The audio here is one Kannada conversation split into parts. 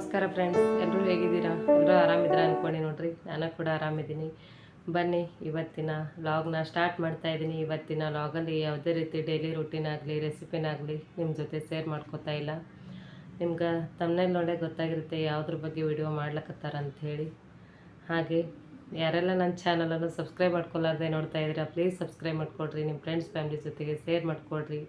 ನಮಸ್ಕಾರ ಫ್ರೆಂಡ್ಸ್ ಎಲ್ಲರೂ ಹೇಗಿದ್ದೀರಾ? ಎಲ್ಲರೂ ಆರಾಮಿದ್ದೀರಾ ಅಂದ್ಕೊಂಡು ನೋಡ್ರಿ. ನಾನು ಕೂಡ ಆರಾಮಿದ್ದೀನಿ. ಬನ್ನಿ, ಇವತ್ತಿನ ಲಾಗ್ನ ಸ್ಟಾರ್ಟ್ ಮಾಡ್ತಾ ಇದ್ದೀನಿ. ಇವತ್ತಿನ ಲಾಗಲ್ಲಿ ಯಾವುದೇ ರೀತಿ ಡೈಲಿ ರೂಟೀನ್ ಆಗಲಿ ರೆಸಿಪಿನಾಗಲಿ ನಿಮ್ಮ ಜೊತೆ ಶೇರ್ ಮಾಡ್ಕೋತಾ ಇಲ್ಲ. ನಿಮ್ಗೆ ತಮ್ಮನೇಲಿ ನೋಡೇ ಗೊತ್ತಾಗಿರುತ್ತೆ ಯಾವುದ್ರ ಬಗ್ಗೆ ವಿಡಿಯೋ ಮಾಡ್ಲಕತ್ತಾರ ಹೇಳಿ. ಹಾಗೆ, ಯಾರೆಲ್ಲ ನನ್ನ ಚಾನಲನ್ನು ಸಬ್ಸ್ಕ್ರೈಬ್ ಮಾಡ್ಕೊಲಾರ್ದೆ ನೋಡ್ತಾ ಇದ್ದೀರಾ ಪ್ಲೀಸ್ ಸಬ್ಸ್ಕ್ರೈಬ್ ಮಾಡ್ಕೊಡ್ರಿ. ನಿಮ್ಮ ಫ್ರೆಂಡ್ಸ್ ಫ್ಯಾಮಿಲಿ ಜೊತೆಗೆ ಶೇರ್ ಮಾಡ್ಕೊಡ್ರಿ.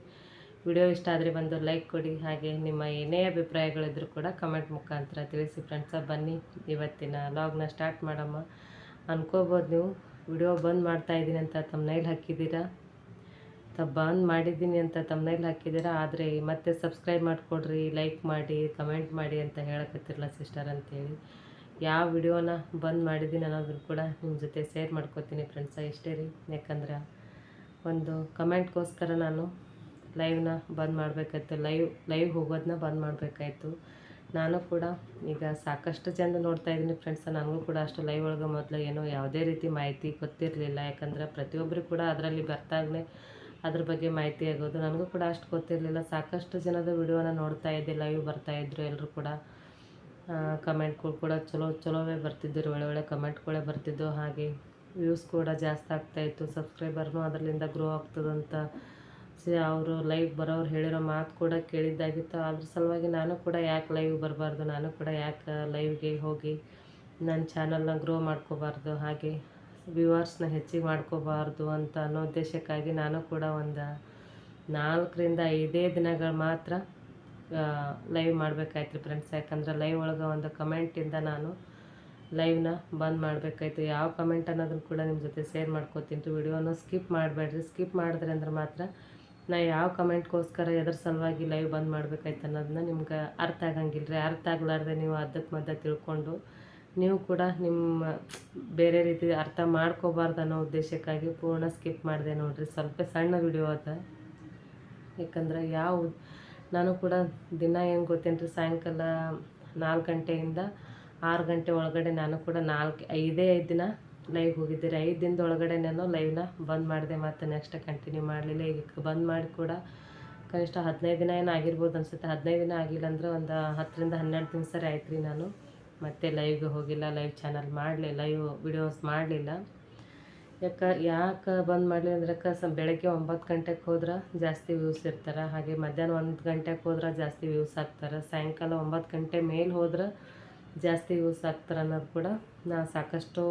ವಿಡಿಯೋ ಇಷ್ಟ ಆದರೆ ಬಂದು ಲೈಕ್ ಕೊಡಿ. ಹಾಗೆ ನಿಮ್ಮ ಏನೇ ಅಭಿಪ್ರಾಯಗಳಿದ್ರು ಕೂಡ ಕಮೆಂಟ್ ಮುಖಾಂತರ ತಿಳಿಸಿ ಫ್ರೆಂಡ್ಸ ಬನ್ನಿ. ಇವತ್ತಿನ ಲಾಗ್ನ ಸ್ಟಾರ್ಟ್ ಮಾಡಮ್ಮ ಅನ್ಕೋಬೋದು ನೀವು. ವಿಡಿಯೋ ಬಂದ್ ಮಾಡ್ತಾ ಇದ್ದೀನಿ ಅಂತ ತಮ್ಮನೈಲ್ ಹಾಕಿದ್ದೀರಾ? ತ ಬಂದ್ ಮಾಡಿದ್ದೀನಿ ಅಂತ ತಮ್ಮನೈಲ್ ಹಾಕಿದ್ದೀರಾ? ಆದರೆ ಮತ್ತೆ ಸಬ್ಸ್ಕ್ರೈಬ್ ಮಾಡಿಕೊಡ್ರಿ ಲೈಕ್ ಮಾಡಿ ಕಮೆಂಟ್ ಮಾಡಿ ಅಂತ ಹೇಳಕತ್ತಿರಲ್ಲ ಸಿಸ್ಟರ್ ಅಂತೇಳಿ. ಯಾವ ವಿಡಿಯೋನ ಬಂದ್ ಮಾಡಿದ್ದೀನಿ ಅನ್ನೋದನ್ನು ಕೂಡ ನಿಮ್ಮ ಜೊತೆ ಶೇರ್ ಮಾಡ್ಕೋತೀನಿ ಫ್ರೆಂಡ್ಸ. ಇಷ್ಟೇ ರೀ? ಯಾಕಂದ್ರೆ ಒಂದು ಕಮೆಂಟ್ಗೋಸ್ಕರ ನಾನು ಲೈವ್ನ ಬಂದ್ ಮಾಡಬೇಕಾಯ್ತು. ಲೈವ್ ಲೈವ್ ಹೋಗೋದನ್ನ ಬಂದ್ ಮಾಡಬೇಕಾಯ್ತು. ನಾನು ಕೂಡ ಈಗ ಸಾಕಷ್ಟು ಜನ ನೋಡ್ತಾ ಇದ್ದೀನಿ ಫ್ರೆಂಡ್ಸ್ ನನಗೂ ಕೂಡ ಅಷ್ಟು ಲೈವ್ ಒಳಗೆ ಮೊದಲು ಏನೋ ಯಾವುದೇ ರೀತಿ ಮಾಹಿತಿ ಗೊತ್ತಿರಲಿಲ್ಲ. ಯಾಕಂದರೆ ಪ್ರತಿಯೊಬ್ಬರು ಕೂಡ ಅದರಲ್ಲಿ ಬರ್ತಾಗಲೇ ಅದ್ರ ಬಗ್ಗೆ ಮಾಹಿತಿ ಆಗೋದು. ನನಗೂ ಕೂಡ ಅಷ್ಟು ಗೊತ್ತಿರಲಿಲ್ಲ. ಸಾಕಷ್ಟು ಜನದ ವಿಡಿಯೋನ ನೋಡ್ತಾ ಇದ್ದೆ ಲೈವ್ ಬರ್ತಾಯಿದ್ರು ಎಲ್ಲರೂ ಕೂಡ. ಕಮೆಂಟ್ಗಳು ಕೂಡ ಚಲೋ, ಚಲೋವೇ ಬರ್ತಿದ್ದರು. ಒಳ್ಳೆ ಒಳ್ಳೆ ಕಮೆಂಟ್ಗಳೇ ಬರ್ತಿದ್ದವು ಹಾಗೆ ವ್ಯೂಸ್ ಕೂಡ ಜಾಸ್ತಿ ಆಗ್ತಾಯಿತ್ತು ಸಬ್ಸ್ಕ್ರೈಬರ್ನೂ ಅದರಿಂದ ಗ್ರೋ ಆಗ್ತದಂತ ಅವರು ಲೈವ್ ಬರೋರು ಹೇಳಿರೋ ಮಾತು ಕೂಡ ಕೇಳಿದ್ದಾಗಿತ್ತು. ಅದ್ರ ಸಲುವಾಗಿ ನಾನು ಕೂಡ ಯಾಕೆ ಲೈವ್ ಬರಬಾರ್ದು? ನಾನು ಕೂಡ ಯಾಕೆ ಲೈವ್ಗೆ ಹೋಗಿ ನನ್ನ ಚಾನಲ್ನ ಗ್ರೋ ಮಾಡ್ಕೋಬಾರ್ದು? ಹಾಗೆ ವ್ಯೂವರ್ಸ್ನ ಹೆಚ್ಚಿಗೆ ಮಾಡ್ಕೋಬಾರ್ದು ಅಂತ ಅನ್ನೋ ಉದ್ದೇಶಕ್ಕಾಗಿ ನಾನು ಕೂಡ ಒಂದು ನಾಲ್ಕರಿಂದ ಐದೇ ದಿನಗಳು ಮಾತ್ರ ಲೈವ್ ಮಾಡಬೇಕಾಯ್ತು ರೀ ಫ್ರೆಂಡ್ಸ್ ಯಾಕಂದ್ರೆ ಲೈವ್ ಒಳಗೆ ಒಂದು ಕಮೆಂಟಿಂದ ನಾನು ಲೈವ್ನ ಬಂದ್ ಮಾಡಬೇಕಾಯ್ತು. ಯಾವ ಕಮೆಂಟ್ ಅನ್ನೋದನ್ನು ಕೂಡ ನಿಮ್ಮ ಜೊತೆ ಶೇರ್ ಮಾಡ್ಕೋತೀನಿ. ವಿಡಿಯೋನ ಸ್ಕಿಪ್ ಮಾಡಬೇಡ್ರಿ. ಸ್ಕಿಪ್ ಮಾಡಿದ್ರೆ ಅಂದ್ರೆ ಮಾತ್ರ ನಾ ಯಾವ ಕಮೆಂಟ್ಗೋಸ್ಕರ ಎದ್ರ ಸಲುವಾಗಿ ಲೈವ್ ಬಂದ್ ಮಾಡ್ಬೇಕಾಯ್ತು ಅನ್ನೋದನ್ನ ನಿಮ್ಗೆ ಅರ್ಥ ಆಗಂಗಿಲ್ಲ ರೀ ಅರ್ಥ ಆಗ್ಲಾರ್ದೆ ನೀವು ಅದಕ್ಕೆ ಮಧ್ಯ ತಿಳ್ಕೊಂಡು ನೀವು ಕೂಡ ನಿಮ್ಮ ಬೇರೆ ರೀತಿ ಅರ್ಥ ಮಾಡ್ಕೋಬಾರ್ದು ಅನ್ನೋ ಉದ್ದೇಶಕ್ಕಾಗಿ ಪೂರ್ಣ ಸ್ಕಿಪ್ ಮಾಡಿದೆ ನೋಡಿರಿ. ಸ್ವಲ್ಪ ಸಣ್ಣ ವಿಡಿಯೋ ಅದ. ಯಾಕಂದ್ರೆ ಯಾವ ನಾನು ಕೂಡ ದಿನ ಏನು ಗೊತ್ತೇನು ರೀ ಸಾಯಂಕಾಲ ನಾಲ್ಕು ಗಂಟೆಯಿಂದ ಆರು ಗಂಟೆ ಒಳಗಡೆ ನಾನು ಕೂಡ ನಾಲ್ಕು, ಐದೇ ಐದು ದಿನ ಲೈವ್ ಹೋಗಿದ್ದೀರಿ. ಐದು ದಿನದ ಒಳಗಡೆ ನಾನು ಲೈವ್ನ ಬಂದ್ ಮಾಡಿದೆ, ಮತ್ತು ನೆಕ್ಸ್ಟ್ ಕಂಟಿನ್ಯೂ ಮಾಡಲಿಲ್ಲ. ಈಗ ಬಂದ್ ಮಾಡಿ ಕೂಡ ಕನಿಷ್ಠ ಹದಿನೈದು ದಿನ ಏನು ಆಗಿರ್ಬೋದು ಅನ್ಸುತ್ತೆ. ಹದಿನೈದು ದಿನ ಆಗಿಲ್ಲ ಅಂದ್ರೆ ಒಂದು ಹತ್ತರಿಂದ ಹನ್ನೆರಡು ದಿನ ಸರಿ ಆಯ್ತು ರೀ ನಾನು. ಮತ್ತೆ ಲೈವ್ಗೆ ಹೋಗಿಲ್ಲ ಲೈವ್ ಚಾನಲ್ ಮಾಡಲಿಲ್ಲ ಲೈವ್ ವಿಡಿಯೋಸ್ ಮಾಡಲಿಲ್ಲ. ಯಾಕೆ ಯಾಕೆ ಬಂದ್ ಮಾಡಲಿ ಅಂದ್ರೆ ಸ ಬೆಳಗ್ಗೆ ಒಂಬತ್ತು ಗಂಟೆಗೆ ಹೋದ್ರೆ ಜಾಸ್ತಿ ವ್ಯೂಸ್ ಇರ್ತಾರೆ. ಹಾಗೆ ಮಧ್ಯಾಹ್ನ ಒಂದು ಗಂಟೆಗೆ ಹೋದ್ರೆ ಜಾಸ್ತಿ ವ್ಯೂಸ್ ಆಗ್ತಾರೆ. ಸಾಯಂಕಾಲ ಒಂಬತ್ತು ಗಂಟೆ ಮೇಲೆ ಹೋದ್ರೆ ಜಾಸ್ತಿ ಯೂಸ್ ಆಗ್ತಾರೆ ಅನ್ನೋದು ಕೂಡ ನಾ ಸಾಕಷ್ಟು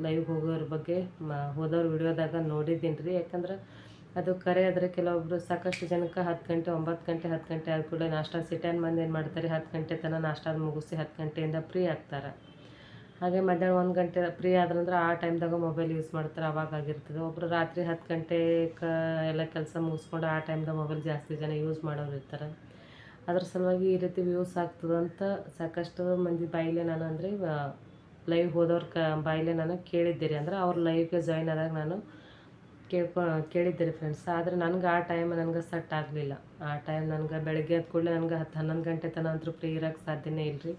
ಲೈವ್ ಹೋಗೋರ ಬಗ್ಗೆ ಮ, ಹೋದವ್ರ ವಿಡಿಯೋದಾಗ ನೋಡಿದ್ದೀನಿ ರೀ ಯಾಕಂದ್ರೆ ಅದು ಕರೆ ಆದರೆ ಕೆಲವೊಬ್ರು ಸಾಕಷ್ಟು ಜನಕ್ಕೆ ಹತ್ತು ಗಂಟೆ, ಒಂಬತ್ತು ಗಂಟೆ, ಹತ್ತು ಗಂಟೆ ಆದ ಕೂಡ ನಾಷ್ಟ ಸಿಟಿಯನ್ ಮಂದಿ ಏನು ಮಾಡ್ತಾರೆ, ಹತ್ತು ಗಂಟೆ ತನಕ ನಾಷ್ಟ ಮುಗಿಸಿ ಹತ್ತು ಗಂಟೆಯಿಂದ ಫ್ರೀ ಆಗ್ತಾರೆ. ಹಾಗೆ ಮಧ್ಯಾಹ್ನ ಒಂದು ಗಂಟೆ ಫ್ರೀ ಆದ್ರಂದ್ರೆ ಆ ಟೈಮ್ದಾಗ ಮೊಬೈಲ್ ಯೂಸ್ ಮಾಡ್ತಾರೆ, ಅವಾಗ ಆಗಿರ್ತದೆ. ಒಬ್ಬರು ರಾತ್ರಿ ಹತ್ತು ಗಂಟೆಗೆ ಎಲ್ಲ ಕೆಲಸ ಮುಗಿಸ್ಕೊಂಡು ಆ ಟೈಮ್ದಾಗ ಮೊಬೈಲ್ ಜಾಸ್ತಿ ಜನ ಯೂಸ್ ಮಾಡೋರು ಇರ್ತಾರೆ. ಅದ್ರ ಸಲುವಾಗಿ ಈ ರೀತಿ ವ್ಯೂಸ್ ಆಗ್ತದಂತ ಸಾಕಷ್ಟು ಮಂದಿ ಬಾಯಿಲೆ ನಾನು ಅಂದರೆ ಲೈವ್ ಹೋದವ್ರ ಕ ಬಾಯಿಲೆ ನಾನು ಕೇಳಿದ್ದೀರಿ ಅಂದ್ರೆ ಅವ್ರ ಲೈವ್ಗೆ ಜಾಯ್ನ್ ಆದಾಗ ನಾನು ಕೇಳ್ಕೊ, ಕೇಳಿದ್ದೀರಿ ಫ್ರೆಂಡ್ಸ್ ಆದರೆ ನನಗೆ ಆ ಟೈಮ್ ನನಗೆ ಸೆಟ್ ಆಗಲಿಲ್ಲ. ಆ ಟೈಮ್ ನನಗೆ ಬೆಳಗ್ಗೆ ಎದ್ದು ಕೂಡಲೇ ನನಗೆ ಹತ್ತು ಹನ್ನೊಂದು ಗಂಟೆ ತನಕ ಅಂತೂ ಫ್ರೀ ಇರೋಕ್ಕೆ ಸಾಧ್ಯನೇ ಇಲ್ಲರಿ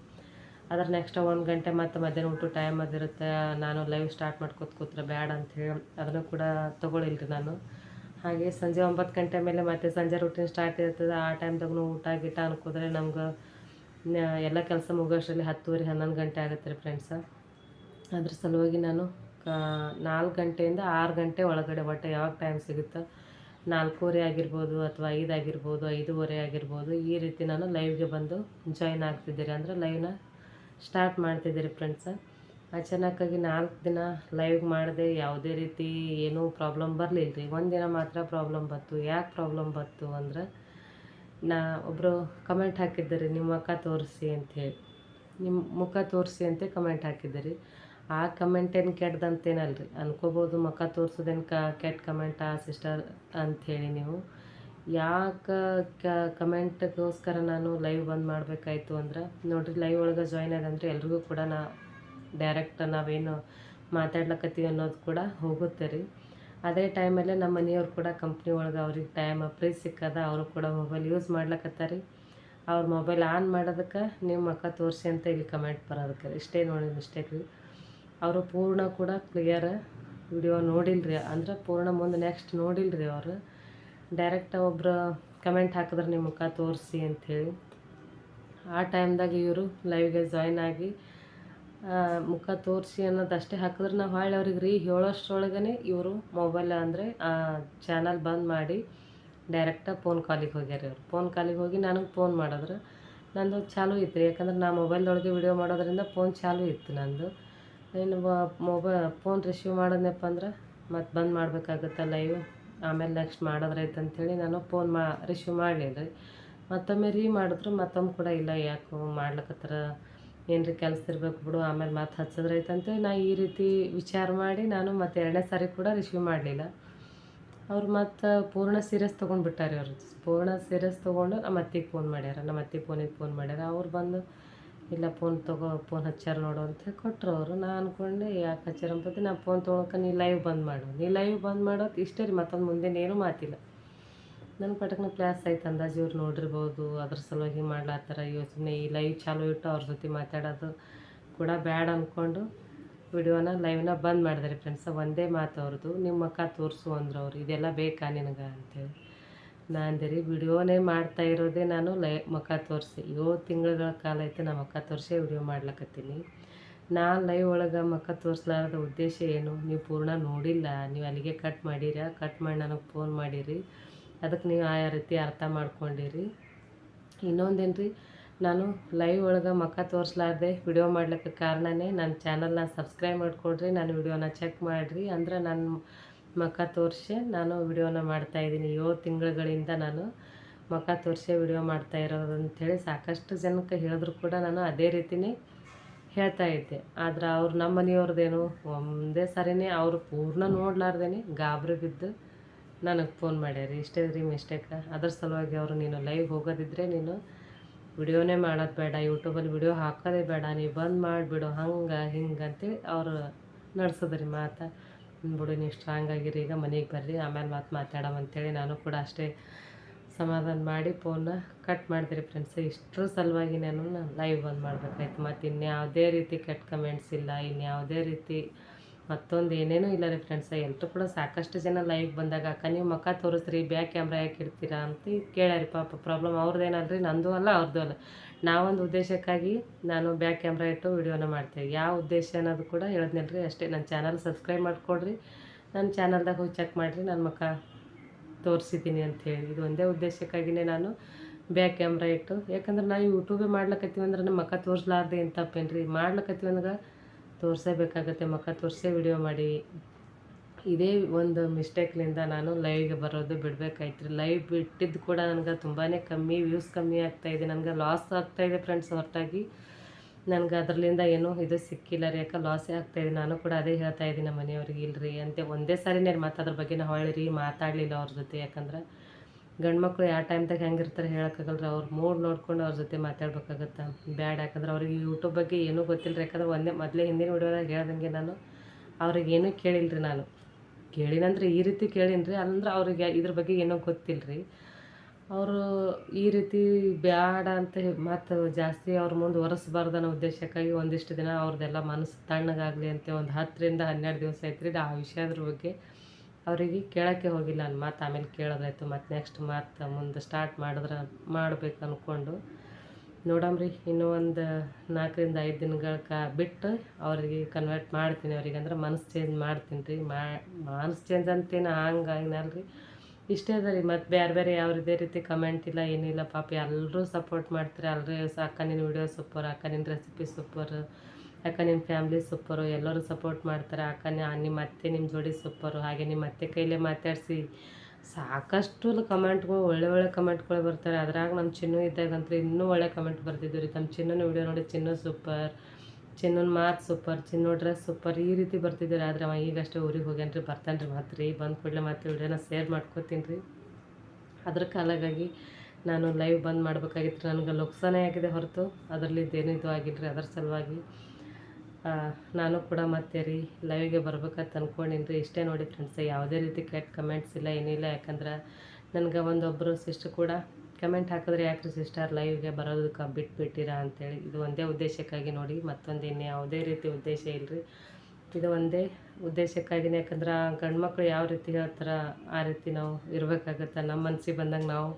ಅದ್ರ ನೆಕ್ಸ್ಟ್ ಒಂದು ಗಂಟೆ ಮತ್ತು ಮಧ್ಯಾಹ್ನ ಊಟ ಟೈಮ್ ಅದಿರುತ್ತೆ. ನಾನು ಲೈವ್ ಸ್ಟಾರ್ಟ್ ಮಾಡ್ಕೊತ ಕೂತ್ರೆ ಬ್ಯಾಡ ಹೇಳಿ, ಅದನ್ನು ಕೂಡ ತೊಗೊಳಿಲ್ಲ ರೀ ನಾನು. ಹಾಗೆ ಸಂಜೆ ಒಂಬತ್ತು ಗಂಟೆ ಮೇಲೆ ಮತ್ತೆ ಸಂಜೆ ರೂಟೀನ್ ಸ್ಟಾರ್ಟ್ ಇರ್ತದೆ. ಆ ಟೈಮ್ದಾಗೂ ಊಟ ಗೀಟ ಅನ್ಕೋದ್ರೆ ನಮ್ಗೆ ಎಲ್ಲ ಕೆಲಸ ಮುಗೋಷ್ಟರಲ್ಲಿ ಹತ್ತುವರೆ, ಹನ್ನೊಂದು ಗಂಟೆ ಆಗುತ್ತೆ ರೀ ಫ್ರೆಂಡ್ಸ ಅದ್ರ ಸಲುವಾಗಿ ನಾನು ನಾಲ್ಕು ಗಂಟೆಯಿಂದ ಆರು ಗಂಟೆ ಒಳಗಡೆ, ಒಟ್ಟು ಯಾವಾಗ ಟೈಮ್ ಸಿಗುತ್ತೋ? ನಾಲ್ಕೂವರೆ ಆಗಿರ್ಬೋದು ಅಥವಾ ಐದು ಆಗಿರ್ಬೋದು, ಐದೂವರೆ ಆಗಿರ್ಬೋದು, ಈ ರೀತಿ ನಾನು ಲೈವ್ಗೆ ಬಂದು ಜಾಯ್ನ್ ಆಗ್ತಿದ್ದೀರಿ. ಅಂದರೆ ಲೈವ್ನ ಸ್ಟಾರ್ಟ್ ಮಾಡ್ತಿದ್ದೀರಿ ಫ್ರೆಂಡ್ಸ ಅಚಾನಕ್ಕಾಗಿ ನಾಲ್ಕು ದಿನ ಲೈವ್ ಮಾಡಿದೆ, ಯಾವುದೇ ರೀತಿ ಏನೂ ಪ್ರಾಬ್ಲಮ್ ಬರಲಿಲ್ಲ ರೀ ಒಂದಿನ ಮಾತ್ರ ಪ್ರಾಬ್ಲಮ್ ಬಂತು. ಯಾಕೆ ಪ್ರಾಬ್ಲಮ್ ಬಂತು ಅಂದ್ರೆ, ನಾ ಒಬ್ಬರು ಕಮೆಂಟ್ ಹಾಕಿದ್ದಾರೆ, ನಿಮ್ಮ ಮುಖ ತೋರಿಸಿ ಅಂಥೇಳಿ ನಿಮ್ಮ ಮುಖ ತೋರಿಸಿ ಅಂತ ಕಮೆಂಟ್ ಹಾಕಿದ್ದಾರೆ. ಆ ಕಮೆಂಟ್ ಏನು ಕೆಟ್ಟದಂತೇನಲ್ಲ ರೀ ಅನ್ಕೋಬೋದು ಮುಖ ತೋರಿಸೋದೇನು ಕ, ಕೆಟ್ಟ ಕಮೆಂಟ್ ಆ ಸಿಸ್ಟರ್ ಅಂಥೇಳಿ ನೀವು. ಯಾಕೆ ಕಮೆಂಟ್ಗೋಸ್ಕರ ನಾನು ಲೈವ್ ಬಂದ್ ಮಾಡಬೇಕಾಯ್ತು ಅಂದ್ರೆ, ನೋಡಿರಿ ಲೈವ್ ಒಳಗೆ ಜಾಯ್ನ್ ಆದಂದ್ರೆ ಎಲ್ರಿಗೂ ಕೂಡ ನಾ ಡೈರೆಕ್ಟ್ ನಾವೇನು ಮಾತಾಡ್ಲಕತ್ತೀವಿ ಅನ್ನೋದು ಕೂಡ ಹೋಗುತ್ತೆ ರೀ. ಅದೇ ಟೈಮಲ್ಲೇ ನಮ್ಮ ಮನೆಯವ್ರು ಕೂಡ ಕಂಪ್ನಿ ಒಳಗೆ ಅವ್ರಿಗೆ ಟೈಮ್ ಫ್ರೀ ಸಿಕ್ಕದ ಅವರು ಕೂಡ ಮೊಬೈಲ್ ಯೂಸ್ ಮಾಡ್ಲಕತ್ತಾರೆ ಅವ್ರ ಮೊಬೈಲ್ ಆನ್ ಮಾಡೋದಕ್ಕೆ ನಿಮ್ಮ ಮಕ್ಕ ತೋರಿಸಿ ಅಂತ ಇಲ್ಲಿ ಕಮೆಂಟ್ ಬರೋದಕ್ಕೆ ಇಷ್ಟೇ ನೋಡಿ ಮಿಸ್ಟೇಕ್ ರೀ. ಅವರು ಪೂರ್ಣ ಕೂಡ ಕ್ಲಿಯರ್ ವಿಡಿಯೋ ನೋಡಿಲ್ಲ ರೀ. ಅಂದ್ರೆ ಪೂರ್ಣ ಮುಂದೆ ನೆಕ್ಸ್ಟ್ ನೋಡಿಲ್ಲ ರೀ ಅವರು. ಡೈರೆಕ್ಟ್ ಒಬ್ಬರು ಕಮೆಂಟ್ ಹಾಕಿದ್ರೆ ನಿಮ್ಮ ಮುಖ ತೋರಿಸಿ ಅಂಥೇಳಿ ಆ ಟೈಮ್ದಾಗ ಇವರು ಲೈವ್ಗೆ ಜಾಯ್ನ್ ಆಗಿ ಮುಖ ತೋರಿಸಿ ಅನ್ನೋದು ಅಷ್ಟೇ ಹಾಕಿದ್ರೆ ನಾವು ಹೊಳ್ಳಿ ಅವ್ರಿಗೆ ರೀ ಹೇಳೋಷ್ಟ್ರೊಳಗೇ ಇವರು ಮೊಬೈಲ್ ಅಂದರೆ ಚಾನಲ್ ಬಂದ್ ಮಾಡಿ ಡೈರೆಕ್ಟಾಗಿ ಫೋನ್ ಕಾಲಿಗೆ ಹೋಗ್ಯಾರ ಇವರು. ಫೋನ್ ಕಾಲಿಗೆ ಹೋಗಿ ನನಗೆ ಫೋನ್ ಮಾಡಿದ್ರು. ನಂದು ಚಾಲು ಇತ್ತು ರೀ ಯಾಕಂದ್ರೆ ನಾ ಮೊಬೈಲ್ದೊಳಗೆ ವಿಡಿಯೋ ಮಾಡೋದ್ರಿಂದ ಫೋನ್ ಚಾಲು ಇತ್ತು ನಂದು. ಇನ್ನು ಮೊಬೈಲ್ ಫೋನ್ ರಿಸೀವ್ ಮಾಡಿದ್ನಪ್ಪ ಅಂದ್ರೆ ಮತ್ತೆ ಬಂದ್ ಮಾಡಬೇಕಾಗುತ್ತೆ ಲೈವ್ ಆಮೇಲೆ ನೆಕ್ಸ್ಟ್ ಮಾಡೋದ್ರೈತೆ ಅಂಥೇಳಿ ನಾನು ಫೋನ್ ಮಾ ರಿಸೀವ್ ಮಾಡಲಿಲ್ಲ ರೀ. ಮತ್ತೊಮ್ಮೆ ರೀ ಮಾಡಿದ್ರು ಮತ್ತೊಮ್ಮೆ ಕೂಡ ಇಲ್ಲ, ಯಾಕೋ ಮಾಡ್ಲಕತ್ತಾರ. ಏನ್ರಿ ಕೆಲಸ ಇರ್ಬೇಕು ಬಿಡು, ಆಮೇಲೆ ಮತ್ತೆ ಹಚ್ಚಿದ್ರೈತಂತೆ ನಾ ಈ ರೀತಿ ವಿಚಾರ ಮಾಡಿ ನಾನು ಮತ್ತೆ ಎರಡನೇ ಸಾರಿ ಕೂಡ ರಿಸೀವ್ ಮಾಡಲಿಲ್ಲ. ಅವ್ರು ಮತ್ತು ಪೂರ್ಣ ಸೀರಿಯಸ್ ತೊಗೊಂಡ್ಬಿಟ್ಟಾರೆ ಅವರು. ಪೂರ್ಣ ಸೀರಿಯಸ್ ತೊಗೊಂಡು ನಮ್ಮ ಅತ್ತಿಗೆ ಫೋನ್ ಮಾಡ್ಯಾರ. ನಮ್ಮ ಅತ್ತೆ ಫೋನಿಗೆ ಫೋನ್ ಮಾಡ್ಯಾರ. ಅವ್ರು ಬಂದು, ಇಲ್ಲ ಫೋನ್ ತೊಗೋ ಫೋನ್ ಹಚ್ಚಾರ ನೋಡು ಅಂತ ಕೊಟ್ಟರು ಅವರು. ನಾ ಅಂದ್ಕೊಂಡೆ ಯಾಕೆ ಹಚ್ಚಾರ ಅಂತ ನಾ ಫೋನ್ ತೊಗೊಳಕ್ಕೆ ನೀ ಲೈವ್ ಬಂದ್ ಮಾಡು. ನೀ ಲೈವ್ ಬಂದ್ ಮಾಡೋದು ಇಷ್ಟೇ ರೀ, ಮತ್ತೊಂದು ಮುಂದೆ ಏನೂ ಮಾತಿಲ್ಲ. ನನ್ನ ಪಟಕ್ನ ಕ್ಲಾಸ್ ಆಯ್ತು ಅಂದಾಜು ಇವ್ರು ನೋಡಿರ್ಬೋದು, ಅದ್ರ ಸಲುವಾಗಿ ಮಾಡ್ಲಾತ್ತಾರ ಯೋಚನೆ. ಈ ಲೈವ್ ಚಾಲು ಇಟ್ಟು ಅವ್ರ ಜೊತೆ ಮಾತಾಡೋದು ಕೂಡ ಬ್ಯಾಡ್ ಅಂದ್ಕೊಂಡು ವಿಡಿಯೋನ ಲೈವ್ನ ಬಂದ್ ಮಾಡಿದೆ ರೀ ಫ್ರೆಂಡ್ಸ ಒಂದೇ ಮಾತು ಅವ್ರದ್ದು ನಿಮ್ಮ ಅಕ್ಕ ತೋರಿಸು ಅಂದ್ರೆ ಅವ್ರು. ಇದೆಲ್ಲ ಬೇಕಾ ನಿನಗೆ? ಅಂತೇಳಿ. ನಾನು ರೀ ವಿಡಿಯೋನೇ ಮಾಡ್ತಾ ಇರೋದೇ ನಾನು, ಲೈ, ಮುಖ ತೋರಿಸಿ. ಏಳು ತಿಂಗಳ ಕಾಲ ಐತೆ ನಾ ಮುಖ ತೋರಿಸಿ ವಿಡಿಯೋ ಮಾಡ್ಲಕತ್ತೀನಿ. ನಾನು ಲೈವ್ ಒಳಗೆ ಮಕ್ಕ ತೋರಿಸ್ಲಾರದ ಉದ್ದೇಶ ಏನು? ನೀವು ಪೂರ್ಣ ನೋಡಿಲ್ಲ. ನೀವು ಅಲ್ಲಿಗೆ ಕಟ್ ಮಾಡಿರ? ಕಟ್ ಮಾಡಿ ನನಗೆ ಫೋನ್ ಮಾಡಿರಿ. ಅದಕ್ಕೆ ನೀವು ಆಯಾ ರೀತಿ ಅರ್ಥ ಮಾಡ್ಕೊಂಡಿರಿ. ಇನ್ನೊಂದೇನು ರೀ ನಾನು ಲೈವ್ ಒಳಗೆ ಮಖ ತೋರಿಸ್ಲಾರ್ದೆ ವಿಡಿಯೋ ಮಾಡ್ಲಿಕ್ಕೆ ಕಾರಣನೇ ನನ್ನ ಚಾನಲ್ನ ಸಬ್ಸ್ಕ್ರೈಬ್ ಮಾಡಿಕೊಡ್ರಿ ನಾನು ವಿಡಿಯೋನ ಚೆಕ್ ಮಾಡಿರಿ. ಅಂದ್ರೆ ನನ್ನ ಮಕ್ಕ ತೋರಿಸಿ ನಾನು ವಿಡಿಯೋನ ಮಾಡ್ತಾಯಿದ್ದೀನಿ ಏಳು ತಿಂಗಳುಗಳಿಂದ ನಾನು ಮಖ ತೋರಿಸಿ ವಿಡಿಯೋ ಮಾಡ್ತಾ ಇರೋದು ಅಂಥೇಳಿ ಸಾಕಷ್ಟು ಜನಕ್ಕೆ ಹೇಳಿದ್ರು ಕೂಡ ನಾನು ಅದೇ ರೀತಿನೇ ಹೇಳ್ತಾ ಇದ್ದೆ. ಆದ್ರೆ ಅವ್ರು ನಮ್ಮ ಮನೆಯವ್ರದ್ದೇನು ಒಂದೇ ಸರಿನೇ ಅವರು ಪೂರ್ಣ ನೋಡ್ಲಾರ್ದೇನೆ ಗಾಬರಿ ಬಿದ್ದು ನನಗೆ ಫೋನ್ ಮಾಡ್ಯಾರ. ಇಷ್ಟೇ ರೀ ಮಿಸ್ಟೇಕ ಅದ್ರ ಸಲುವಾಗಿ ಅವರು ನೀನು ಲೈವ್ ಹೋಗೋದಿದ್ರೆ ನೀನು ವಿಡಿಯೋನೇ ಮಾಡೋದು ಬೇಡ ಯೂಟ್ಯೂಬಲ್ಲಿ ವಿಡಿಯೋ ಹಾಕೋದೇ ಬೇಡ ನೀವು ಬಂದ್ ಮಾಡಿಬಿಡು, ಹಂಗೆ, ಹಿಂಗೆ ಅಂತೇಳಿ ಅವರು ನಡೆಸಿದ್ರಿ ಮಾತು. ಬಿಡು, ನೀವು ಸ್ಟ್ರಾಂಗ್ ಆಗಿರಿ, ಈಗ ಮನೆಗೆ ಬರ್ರಿ, ಆಮೇಲೆ ಮಾತು ಮಾತಾಡೋಣ ಅಂತೇಳಿ ನಾನು ಕೂಡ ಅಷ್ಟೇ ಸಮಾಧಾನ ಮಾಡಿ ಫೋನ್ನ ಕಟ್ ಮಾಡಿದ್ರಿ ಫ್ರೆಂಡ್ಸ್ ಇಷ್ಟರ ಸಲುವಾಗಿ ನಾನು ಲೈವ್ ಬಂದ್ ಮಾಡಬೇಕಾಯ್ತು. ಮತ್ತು ಇನ್ಯಾವುದೇ ರೀತಿ ಕೆಟ್ಟ ಕಮೆಂಟ್ಸ್ ಇಲ್ಲ, ಇನ್ಯಾವುದೇ ರೀತಿ ಮತ್ತೊಂದು ಏನೇನೂ ಇಲ್ಲ ರೀ ಫ್ರೆಂಡ್ಸ್ ಎಲ್ಲರೂ ಕೂಡ ಸಾಕಷ್ಟು ಜನ ಲೈವ್ ಬಂದಾಗ, ಅಕ್ಕ ನೀವು ಮಕ್ಕ ತೋರಿಸ್ರಿ ಬ್ಯಾಕ್ ಕ್ಯಾಮ್ರಾ ಯಾಕೆ ಇಡ್ತೀರಾ ಅಂತ ಕೇಳ್ಯಾರಿ ಪಾಪ. ಪ್ರಾಬ್ಲಮ್ ಅವ್ರದ್ದೇನಲ್ರಿ ನಂದು ಅಲ್ಲ ಅವ್ರದ್ದು ಅಲ್ಲ. ನಾವೊಂದು ಉದ್ದೇಶಕ್ಕಾಗಿ ನಾನು ಬ್ಯಾಕ್ ಕ್ಯಾಮ್ರಾ ಇಟ್ಟು ವಿಡಿಯೋನ ಮಾಡ್ತೇವೆ. ಯಾವ ಉದ್ದೇಶ ಅನ್ನೋದು ಕೂಡ ಹೇಳಿದ್ನಲ್ರಿ. ಅಷ್ಟೇ ನನ್ನ ಚಾನಲ್ ಸಬ್ಸ್ಕ್ರೈಬ್ ಮಾಡಿಕೊಡ್ರಿ. ನನ್ನ ಚಾನಲ್ದಾಗ ಹೋಗಿ ಚೆಕ್ ಮಾಡಿರಿ ನನ್ನ ಮಕ್ಕ ತೋರಿಸಿದ್ದೀನಿ ಅಂಥೇಳಿ ಇದು ಒಂದೇ ಉದ್ದೇಶಕ್ಕಾಗಿಯೇ ನಾನು ಬ್ಯಾಕ್ ಕ್ಯಾಮ್ರಾ ಇಟ್ಟು, ಯಾಕಂದ್ರೆ ನಾವು ಯೂಟ್ಯೂಬೇ ಮಾಡ್ಲಕತ್ತೀವಿ ಅಂದ್ರೆ ನಮ್ಮ ಮಕ್ಕ ತೋರಿಸ್ಲಾರ್ದೆ ಏನು ತಪ್ಪೇನು ರೀ ಮಾಡ್ಲಕತ್ತೀವಿ ಅಂದ್ರೆ ತೋರಿಸೇಬೇಕಾಗತ್ತೆ, ಮುಖ ತೋರಿಸೇ ವಿಡಿಯೋ ಮಾಡಿ. ಇದೇ ಒಂದು ಮಿಸ್ಟೇಕ್ನಿಂದ ನಾನು ಲೈವ್ಗೆ ಬರೋದು ಬಿಡಬೇಕಾಯ್ತು ಲೈವ್ ಬಿಟ್ಟಿದ್ದು ಕೂಡ ನನಗೆ ತುಂಬಾ ಕಮ್ಮಿ ವ್ಯೂಸ್ ಕಮ್ಮಿ ಆಗ್ತಾಯಿದೆ ನನಗೆ ಲಾಸ್ ಆಗ್ತಾಯಿದೆ ಫ್ರೆಂಡ್ಸ್ ಹೊರತಾಗಿ ನನಗೆ ಅದರಲ್ಲಿಂದ ಏನೂ ಇದು ಸಿಕ್ಕಿಲ್ಲ ರೀ. ಯಾಕೆ ಲಾಸೇ ಆಗ್ತಾಯಿದೆ ನಾನು ಕೂಡ ಅದೇ ಹೇಳ್ತಾ ಇದ್ದೀನಿ ನಮ್ಮ ಮನೆಯವ್ರಿಗೆ, ಇಲ್ರಿ. ಅಂತ ಒಂದೇ ಸಾರಿನೇ ಮತ್ತು ಅದ್ರ ಬಗ್ಗೆ ನಾವು ಹೇಳಿರಿ ಮಾತಾಡಲಿಲ್ಲ ಅವ್ರ ಜೊತೆ. ಯಾಕಂದ್ರೆ ಗಂಡು ಮಕ್ಕಳು ಯಾವ ಟೈಮ್ದಾಗ ಹೆಂಗಿರ್ತಾರೆ ಹೇಳೋಕ್ಕಾಗಲ್ಲ ಅವ್ರ ಮೂಡ್ ನೋಡ್ಕೊಂಡು ಅವ್ರ ಜೊತೆ ಮಾತಾಡ್ಬೇಕಾಗತ್ತೆ? ಬ್ಯಾಡ್, ಯಾಕಂದ್ರೆ ಅವ್ರಿಗೆ ಯೂಟ್ಯೂಬ್ ಬಗ್ಗೆ ಏನೂ ಗೊತ್ತಿಲ್ಲ ರೀ ಯಾಕಂದ್ರೆ ಒಂದೇ ಮೊದಲೇ ಹಿಂದಿನ ವಿಡಿಯೋದಾಗ ಹೇಳ್ದಂಗೆ ನಾನು, ಅವ್ರಿಗೆ ಏನೂ ಕೇಳಿಲ್ಲ ರೀ ನಾನು. ಕೇಳಿನಂದ್ರೆ ಈ ರೀತಿ ಕೇಳೀನಿ ರೀ ಅಂದ್ರೆ ಅವ್ರಿಗೆ ಇದ್ರ ಬಗ್ಗೆ ಏನೂ ಗೊತ್ತಿಲ್ಲ ರೀ ಅವರು ಈ ರೀತಿ ಬ್ಯಾಡ ಅಂತ ಮತ್ತು ಜಾಸ್ತಿ ಅವ್ರ ಮುಂದೆ ಒರೆಸ್ಬಾರ್ದು ಅನ್ನೋ ಉದ್ದೇಶಕ್ಕಾಗಿ ಒಂದಿಷ್ಟು ದಿನ ಅವ್ರದ್ದೆಲ್ಲ ಮನಸ್ಸು ತಣ್ಣಗಾಗಲಿ ಅಂತ ಒಂದು ಹತ್ತರಿಂದ ಹನ್ನೆರಡು ದಿವಸ ಐತ್ರಿ. ರೀ ಆ ವಿಷಯದ್ರ ಬಗ್ಗೆ ಅವರಿಗೆ ಕೇಳೋಕ್ಕೆ ಹೋಗಿಲ್ಲ ನಾನು ಮತ್ತು ಆಮೇಲೆ ಕೇಳೋದಾಯ್ತು. ಮತ್ತು ನೆಕ್ಸ್ಟ್ ಮತ್ತು ಮುಂದೆ ಸ್ಟಾರ್ಟ್ ಮಾಡಿದ್ರೆ, ಮಾಡ್ಬೇಕು ಅಂದ್ಕೊಂಡು ನೋಡಮ್ರಿ, ಇನ್ನೂ ಒಂದು ನಾಲ್ಕರಿಂದ ಐದು ದಿನಗಳ ಕಾ ಬಿಟ್ಟು ಅವರಿಗೆ ಕನ್ವರ್ಟ್ ಮಾಡ್ತೀನಿ ಅವ್ರಿಗೆ ಅಂದ್ರೆ ಮನಸ್ಸು ಚೇಂಜ್ ಮಾಡ್ತೀನಿ ರೀ ಮಾ, ಮನಸ್ಸು ಚೇಂಜ್ ಅಂತೇನು ಹಂಗೆ ರೀ ಇಷ್ಟೇ ಅದ ರೀ, ಮತ್ತು ಬೇರೆ ಬೇರೆ ಯಾವ ಇದೇ ರೀತಿ ಕಮೆಂಟ್ ಇಲ್ಲ, ಏನಿಲ್ಲ. ಪಾಪ ಎಲ್ಲರೂ ಸಪೋರ್ಟ್ ಮಾಡ್ತಾರೆ. ಎಲ್ಲರೂ ಅಕ್ಕ ನಿನ್ನ ವಿಡಿಯೋ ಸೂಪರ್ ಅಕ್ಕ ನಿನ್ನ ರೆಸಿಪಿ ಸೂಪರ್ ಅಕ್ಕ ನಿಮ್ಮ ಫ್ಯಾಮ್ಲಿ ಸೂಪರು ಎಲ್ಲರೂ ಸಪೋರ್ಟ್ ಮಾಡ್ತಾರೆ. ಅಕ್ಕ ನಿಮ್ಮ ಅತ್ತೆ ನಿಮ್ಮ ಜೋಡಿ ಸೂಪರು ಹಾಗೆ ನಿಮ್ಮ ಅತ್ತೆ ಕೈಲೇ ಮಾತಾಡಿಸಿ ಸಾಕಷ್ಟು ಕಮೆಂಟ್ಗಳು ಒಳ್ಳೆ ಒಳ್ಳೆ ಕಮೆಂಟ್ಗಳು ಬರ್ತಾರೆ. ಅದ್ರಾಗ ನಮ್ಮ ಚಿನ್ನು ಇದ್ದಾಗಂತೂ ಇನ್ನೂ ಒಳ್ಳೆ ಕಮೆಂಟ್ ಬರ್ತಿದ್ವು ರೀ. ನಮ್ಮ ಚಿನ್ನನ ವಿಡಿಯೋ ನೋಡಿ ಚಿನ್ನು ಸೂಪರ್ ಚಿನ್ನನ ಮಾತು ಸೂಪರ್ ಚಿನ್ನ ಡ್ರೆಸ್ ಸೂಪರ್ ಈ ರೀತಿ ಬರ್ತಿದ್ದಾರೆ ಆದರೆ ಅವ ಈಗಷ್ಟೇ ಊರಿಗೆ ಹೋಗ್ಯಾನ ರೀ. ಬರ್ತಾನೆ ರೀ ಮತ್ತೆ ರೀ. ಬಂದ ಕೂಡಲೇ ಮತ್ತೆ ವಿಡಿಯೋನ ಶೇರ್ ಮಾಡ್ಕೋತೀನಿ ರೀ. ಅದ್ರ ಕಾಲಾಗಾಗಿ ನಾನು ಲೈವ್ ಬಂದ್ ಮಾಡಬೇಕಾಗಿತ್ತು ನನಗೆ ಲುಕ್ಸಾನೇ ಆಗಿದೆ ಹೊರತು. ಅದರಲ್ಲಿ ಇದೇನಿದು ಇದು ಆಗಿಲ್ಲ ರೀ ಅದರ ಸಲುವಾಗಿ ನಾನು ಕೂಡ ಮತ್ತೆ ರೀ ಲೈವ್ಗೆ ಬರ್ಬೇಕಂತ ಅಂದ್ಕೊಂಡಿನಿ ರೀ. ಇಷ್ಟೇ ನೋಡಿ ಫ್ರೆಂಡ್ಸ್ ಯಾವುದೇ ರೀತಿ ಕೆಟ್ಟ ಕಮೆಂಟ್ಸ್ ಇಲ್ಲ ಏನಿಲ್ಲ ಯಾಕಂದ್ರೆ ನನಗೆ ಒಂದೊಬ್ಬರು ಸಿಸ್ಟರ್ ಕೂಡ ಕಮೆಂಟ್ ಹಾಕಿದ್ರೆ ಯಾಕ್ರಿ ಸಿಸ್ಟರ್ ಲೈವ್ಗೆ ಬರೋದಕ್ಕೆ ಬಿಟ್ಬಿಟ್ಟಿರಾ ಅಂತೇಳಿ. ಇದು ಒಂದೇ ಉದ್ದೇಶಕ್ಕಾಗಿ ನೋಡಿ, ಮತ್ತೊಂದು ಇನ್ನು ಯಾವುದೇ ರೀತಿ ಉದ್ದೇಶ ಇಲ್ಲರಿ ಇದು ಒಂದೇ ಉದ್ದೇಶಕ್ಕಾಗಿ ಯಾಕಂದ್ರೆ ಗಂಡ್ಮಕ್ಳು ಯಾವ ರೀತಿ ಹೇಳ್ತಾರೆ, ಆ ರೀತಿ ನಾವು ಇರಬೇಕಾಗತ್ತೆ. ನಮ್ಮ ಮನ್ಸಿಗೆ ಬಂದಂಗೆ ನಾವು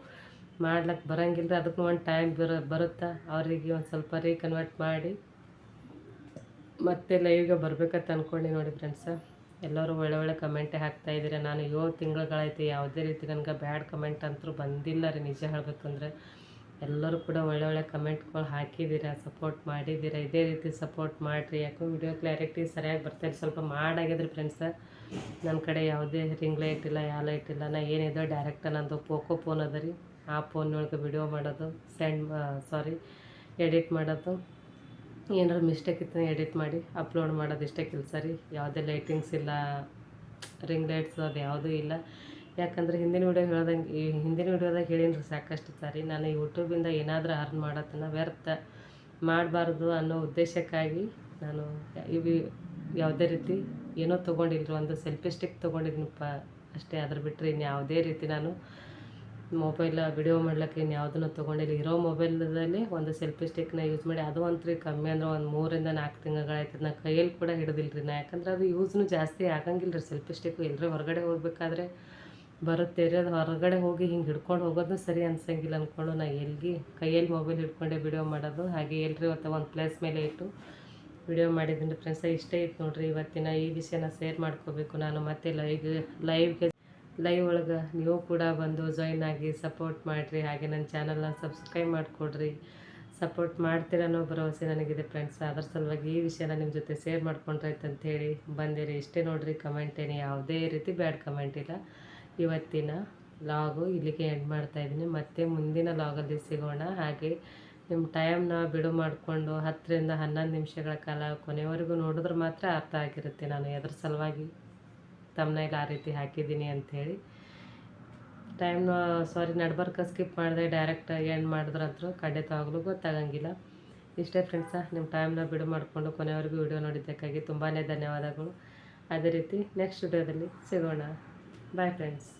ಮಾಡ್ಲಿಕ್ಕೆ ಬರೋಂಗಿಲ್ಲ ಅದಕ್ಕೂ ಒಂದು ಟೈಮ್ ಬರೋ, ಬರುತ್ತಾ? ಅವರಿಗೆ ಒಂದು ಸ್ವಲ್ಪ ರೀಕನ್ವರ್ಟ್ ಮಾಡಿ ಮತ್ತೆ ಲೈವ್ಗೆ ಬರಬೇಕಂತ ಅಂದ್ಕೊಂಡು ನೋಡಿ ಫ್ರೆಂಡ್ಸ ಎಲ್ಲರೂ ಒಳ್ಳೆ ಒಳ್ಳೆ ಕಮೆಂಟೇ ಹಾಕ್ತಾ ಇದ್ದೀರ. ನಾನು ಏಳು ತಿಂಗಳುಗಳಾಯ್ತು, ಯಾವುದೇ ರೀತಿ ನನಗೆ ಬ್ಯಾಡ್ ಕಮೆಂಟ್ ಅಂತೂ ಬಂದಿಲ್ಲ ರೀ, ನಿಜ ಹೇಳಬೇಕಂದ್ರೆ. ಎಲ್ಲರೂ ಕೂಡ ಒಳ್ಳೆ ಒಳ್ಳೆ ಕಮೆಂಟ್ಗಳು ಹಾಕಿದ್ದೀರಾ ಸಪೋರ್ಟ್ ಮಾಡಿದ್ದೀರಾ. ಇದೇ ರೀತಿ ಸಪೋರ್ಟ್ ಮಾಡಿರಿ. ಯಾಕೋ ವಿಡಿಯೋ ಕ್ಲಾರಿಟಿ ಸರಿಯಾಗಿ ಬರ್ತಾಯಿಲ್ಲ ಸ್ವಲ್ಪ ಮಾಡಾಗಿದ್ರಿ ಫ್ರೆಂಡ್ಸ ನನ್ನ ಕಡೆ ಯಾವುದೇ ರಿಂಗ್ ಲೈಟ್ ಇಲ್ಲ ಯಾವ ಲೈಟ್ ಇಲ್ಲ. ನಾ ಏನಿದೋ ಡೈರೆಕ್ಟ್ ನಂದು ಪೋಕೋ ಫೋನ್ ಅದ ರೀ. ಆ ಫೋನ್ನೊಳಗೆ ವಿಡಿಯೋ ಮಾಡೋದು ಸೆಂಡ್ ಸಾರಿ ಎಡಿಟ್ ಮಾಡೋದು. ಏನಾದ್ರು ಮಿಸ್ಟೇಕ್ ಇತ್ತು ಎಡಿಟ್ ಮಾಡಿ ಅಪ್ಲೋಡ್ ಮಾಡೋದು ಇಷ್ಟೇ ಕೆಲಸ ರೀ. ಯಾವುದೇ ಲೈಟಿಂಗ್ಸ್ ಇಲ್ಲ ರಿಂಗ್ ಲೈಟ್ಸ್ ಅದು ಯಾವುದೂ ಇಲ್ಲ. ಯಾಕಂದ್ರೆ ಹಿಂದಿನ ವಿಡಿಯೋ ಹೇಳ್ದಂಗೆ, ಈ ಹಿಂದಿನ ವಿಡಿಯೋದಾಗ ಹೇಳಿನ್ರಿ ಸಾಕಷ್ಟು ಸಾರಿ ನಾನು ಯೂಟ್ಯೂಬಿಂದ ಏನಾದರೂ ಅರ್ನ್ ಮಾಡೋದನ್ನು ವ್ಯರ್ಥ ಮಾಡಬಾರ್ದು ಅನ್ನೋ ಉದ್ದೇಶಕ್ಕಾಗಿ ನಾನು ಇವು ಯಾವುದೇ ರೀತಿ ಏನೋ ತೊಗೊಂಡಿಲ್ಲರು ಒಂದು ಸೆಲ್ಫಿ ಸ್ಟಿಕ್ ತೊಗೊಂಡಿದ್ದೀನಪ್ಪ ಅಷ್ಟೇ. ಅದ್ರ ಬಿಟ್ಟರೆ ಇನ್ನು ಯಾವುದೇ ರೀತಿ ನಾನು ಮೊಬೈಲ್ ವಿಡಿಯೋ ಮಾಡ್ಲಿಕ್ಕೆ ಇನ್ನು ಯಾವುದನ್ನು ತೊಗೊಂಡಿಲ್ಲ ಇರೋ ಮೊಬೈಲ್ದಲ್ಲಿ ಒಂದು ಸೆಲ್ಫಿ ಸ್ಟಿಕ್ನ ಯೂಸ್ ಮಾಡಿ, ಅದು ಒಂಥರ ಕಮ್ಮಿ ಅಂದ್ರೆ ಒಂದು ಮೂರಿಂದ ನಾಲ್ಕು ತಿಂಗಳಾಯ್ತು ನಾ ಕೈಯಲ್ಲಿ ಕೂಡ ಹಿಡಿದಿಲ್ಲ ರೀ ನಾ. ಯಾಕಂದ್ರೆ ಅದು ಯೂಸ್ನು ಜಾಸ್ತಿ ಆಗಂಗಿಲ್ಲ ರೀ ಸೆಲ್ಫಿ ಸ್ಟಿಕ್ಕು ಎಲ್ಲರೂ ಹೊರಗಡೆ ಹೋಗ್ಬೇಕಾದ್ರೆ ಬರುತ್ತೆ ರೀ. ಅದು ಹೊರಗಡೆ ಹೋಗಿ ಹಿಂಗೆ ಹಿಡ್ಕೊಂಡು ಹೋಗೋದು ಸರಿ ಅನ್ಸಂಗಿಲ್ಲ ಅಂದ್ಕೊಂಡು ನಾ ಎಲ್ಲಿ ಕೈಯಲ್ಲಿ ಮೊಬೈಲ್ ಹಿಡ್ಕೊಂಡೆ ವಿಡಿಯೋ ಮಾಡೋದು. ಹಾಗೆ ಎಲ್ರಿ ಇವತ್ತು ಒಂದು ಪ್ಲೇಸ್ ಮೇಲೆ ಇಟ್ಟು ವಿಡಿಯೋ ಮಾಡಿದ್ದೀನಿ. ಫ್ರೆಂಡ್ಸ್, ಇಷ್ಟೇ ಇತ್ತು ನೋಡ್ರಿ. ಇವತ್ತಿನ ಈ ವಿಷಯನ ಶೇರ್ ಮಾಡ್ಕೋಬೇಕು. ನಾನು ಮತ್ತೆ ಲೈವ್ ಲೈವ್ಗೆ ಲೈವ್ ಒಳಗೆ ನೀವು ಕೂಡ ಬಂದು ಜಾಯಿನ್ ಆಗಿ ಸಪೋರ್ಟ್ ಮಾಡಿರಿ. ಹಾಗೆ ನನ್ನ ಚಾನಲ್ನ ಸಬ್ಸ್ಕ್ರೈಬ್ ಮಾಡಿಕೊಡ್ರಿ. ಸಪೋರ್ಟ್ ಮಾಡ್ತೀರ ಅನ್ನೋ ಭರವಸೆ ನನಗಿದೆ ಫ್ರೆಂಡ್ಸ್ ಅದರ ಸಲುವಾಗಿ ಈ ವಿಷಯನ ನಿಮ್ಮ ಜೊತೆ ಶೇರ್ ಮಾಡ್ಕೊಂಡ್ರಾಯ್ತು ಅಂತೇಳಿ ಬಂದಿರಿ. ಇಷ್ಟೇ ನೋಡಿರಿ ಕಮೆಂಟ್ ಏನು ಯಾವುದೇ ರೀತಿ ಬ್ಯಾಡ್ ಕಮೆಂಟ್ ಇಲ್ಲ. ಇವತ್ತಿನ ಲಾಗು ಇಲ್ಲಿಗೆ ಎಂಡ್ ಮಾಡ್ತಾ ಇದ್ದೀನಿ. ಮತ್ತೆ ಮುಂದಿನ ಲಾಗಲ್ಲಿ ಸಿಗೋಣ. ಹಾಗೆ ನಿಮ್ಮ ಟೈಮ್ನ ಬಿಡು ಮಾಡಿಕೊಂಡು ಹತ್ತರಿಂದ ಹನ್ನೊಂದು ನಿಮಿಷಗಳ ಕಾಲ ಕೊನೆವರೆಗೂ ನೋಡಿದ್ರೆ ಮಾತ್ರ ಅರ್ಥ ಆಗಿರುತ್ತೆ ನಾನು. ಎದ್ರ ಸಲುವಾಗಿ ತಮ್ಮನೇಲಿ ಆ ರೀತಿ ಹಾಕಿದ್ದೀನಿ ಅಂಥೇಳಿ. ಟೈಮ್ ಸಾರಿ ನಡ್ಬರ್ಕ ಸ್ಕಿಪ್ ಮಾಡಿದೆ ಡೈರೆಕ್ಟ್ ಎಂಡ್ ಮಾಡಿದ್ರಂತೂ ಖಂಡಿತವಾಗ್ಲೂ ಗೊತ್ತಾಗಂಗಿಲ್ಲ. ಇಷ್ಟೇ ಫ್ರೆಂಡ್ಸ ನಿಮ್ಮ ಟೈಮ್ನ ಬಿಡು ಮಾಡಿಕೊಂಡು ಕೊನೆವರೆಗೂ ವಿಡಿಯೋ ನೋಡಿದ್ದಕ್ಕಾಗಿ ತುಂಬಾ ಧನ್ಯವಾದಗಳು. ಅದೇ ರೀತಿ ನೆಕ್ಸ್ಟ್ ವಿಡಿಯೋದಲ್ಲಿ ಸಿಗೋಣ. Bye friends